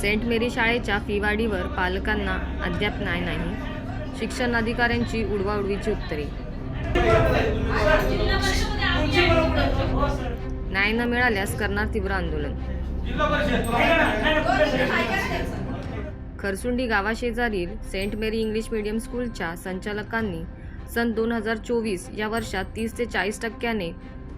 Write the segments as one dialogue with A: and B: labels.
A: Saint मेरी शाळेच्या फीवाढीवर पालकांना अद्याप न्याय नाही. शिक्षण अधिकाऱ्यांची उडवाउडवीची उत्तरे. न्याय न मिळाल्यास करणार तीव्र आंदोलन. खरसुंडी गावाशेजारील सेंट मेरी इंग्लिश मीडियम स्कूलच्या संचालकांनी सन दोन हजार चोवीस या वर्षात तीस ते चाळीस टक्क्याने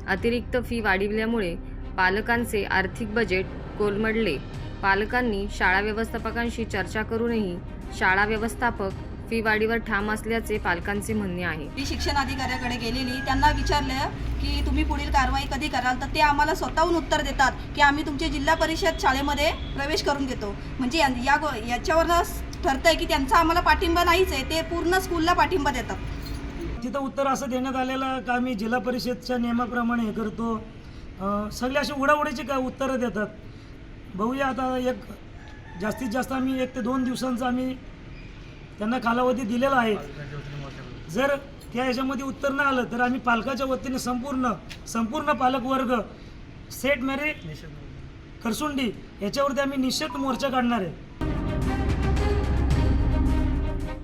A: अतिरिक्त फी वाढविल्यामुळे पालकांचे आर्थिक बजेट कोलमडले. पालकांनी शाळा व्यवस्थापकांशी चर्चा करूनही शाळा व्यवस्थापक फी वाढीवर ठाम असल्याचे पालकांचे म्हणणे आहे.
B: ती शिक्षण अधिकाऱ्याकडे गेलेली त्यांना विचारलं की तुम्ही पुढील कारवाई कधी कराल? तर ते आम्हाला स्वतःहून उत्तर देतात की आम्ही तुमचे जिल्हा परिषद शाळेमध्ये प्रवेश करून घेतो. म्हणजे या या गो- याच्यावरनं ठरतंय की त्यांचा आम्हाला पाठिंबा नाहीच आहे ते पूर्ण स्कूलला पाठिंबा देतात.
C: तिथं उत्तर असं देण्यात आलेलं का आम्ही जिल्हा परिषदच्या नियमाप्रमाणे हे करतो. सगळे असे उडाउडीची का उत्तरं देतात? बघूया आता एक जास्तीत जास्त आम्ही एक ते दोन दिवसांचा आम्ही त्यांना कालावधी दिलेला आहे. जर त्या याच्यामध्ये उत्तर न आलं तर आम्ही पालकाच्या वतीने संपूर्ण संपूर्ण पालक वर्ग सेट मॅरे खरसुंडी याच्यावरती आम्ही निश्चित मोर्चा काढणार आहे.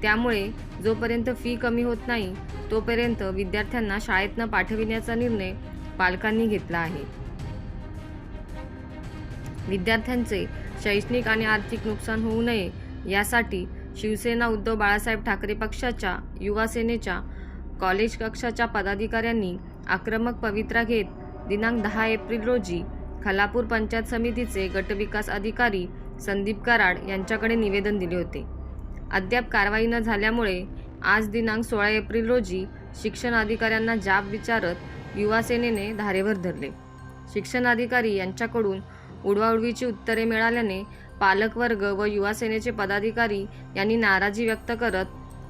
A: त्यामुळे जोपर्यंत फी कमी होत नाही तोपर्यंत विद्यार्थ्यांना शाळेतनं पाठविण्याचा निर्णय पालकांनी घेतला आहे. विद्यार्थ्यांचे शैक्षणिक आणि आर्थिक नुकसान होऊ नये यासाठी शिवसेना उद्धव बाळासाहेब ठाकरे पक्षाच्या युवा सेनेच्या कॉलेज कक्षाच्या पदाधिकाऱ्यांनी आक्रमक पवित्रा घेत दिनांक दहा एप्रिल रोजी खलापूर पंचायत समितीचे गटविकास अधिकारी संदीप कराड यांच्याकडे निवेदन दिले होते. अद्याप कारवाई न झाल्यामुळे आज दिनांक सोळा एप्रिल रोजी शिक्षण अधिकाऱ्यांना जाब विचारत युवा सेनेने धारेवर धरले. शिक्षण अधिकारी यांच्याकडून उडवाउडवीची उत्तरे मिळाल्याने पालकवर्ग व युवासेनेचे पदाधिकारी यांनी नाराजी व्यक्त करत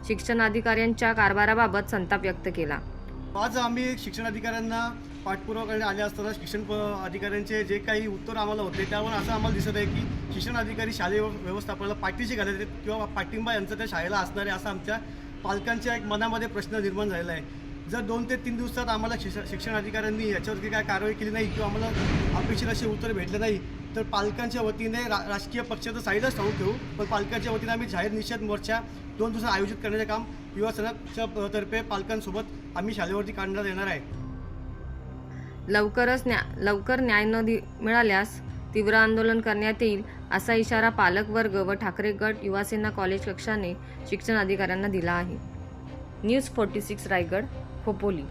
A: शिक्षणाधिकाऱ्यांच्या कारभाराबाबत संताप व्यक्त केला.
D: आज आम्ही शिक्षण अधिकाऱ्यांना पाठपुरावा करण्यात आले असताना शिक्षण प- अधिकाऱ्यांचे जे काही उत्तर आम्हाला होते त्यावर असं आम्हाला दिसत आहे की शिक्षण अधिकारी शालेय व्यवस्थापनाला पाठीशी घालत आहेत किंवा पाठिंबा यांचा त्या शाळेला असणार आहे असा आमच्या पालकांच्या एक मनामध्ये प्रश्न निर्माण झालेला आहे. जर दोन ते तीन दिवसात आम्हाला शिक्षण शिक्षण अधिकाऱ्यांनी याच्यावरती काय कारवाई केली नाही किंवा आम्हाला अपेक्षित असे उत्तर भेटले नाही तर पालकांच्या वतीने रा राजकीय पक्षाचं साईडच ठेवून ठेवू पण पालकांच्या वतीने आम्ही जाहीर निषेध मोर्चा दोन दिवसात आयोजित करण्याचे काम युवा सेनाच्या तर्फे पालकांसोबत आम्ही शाळेवरती काढण्यात येणार आहे.
A: लवकरच न्या लवकर न्याय न दि मिळाल्यास तीव्र आंदोलन करण्यात येईल असा इशारा पालकवर्ग व ठाकरे गट युवासेना कॉलेज कक्षाने शिक्षण अधिकाऱ्यांना दिला आहे. News forty six Raigad. Popoli.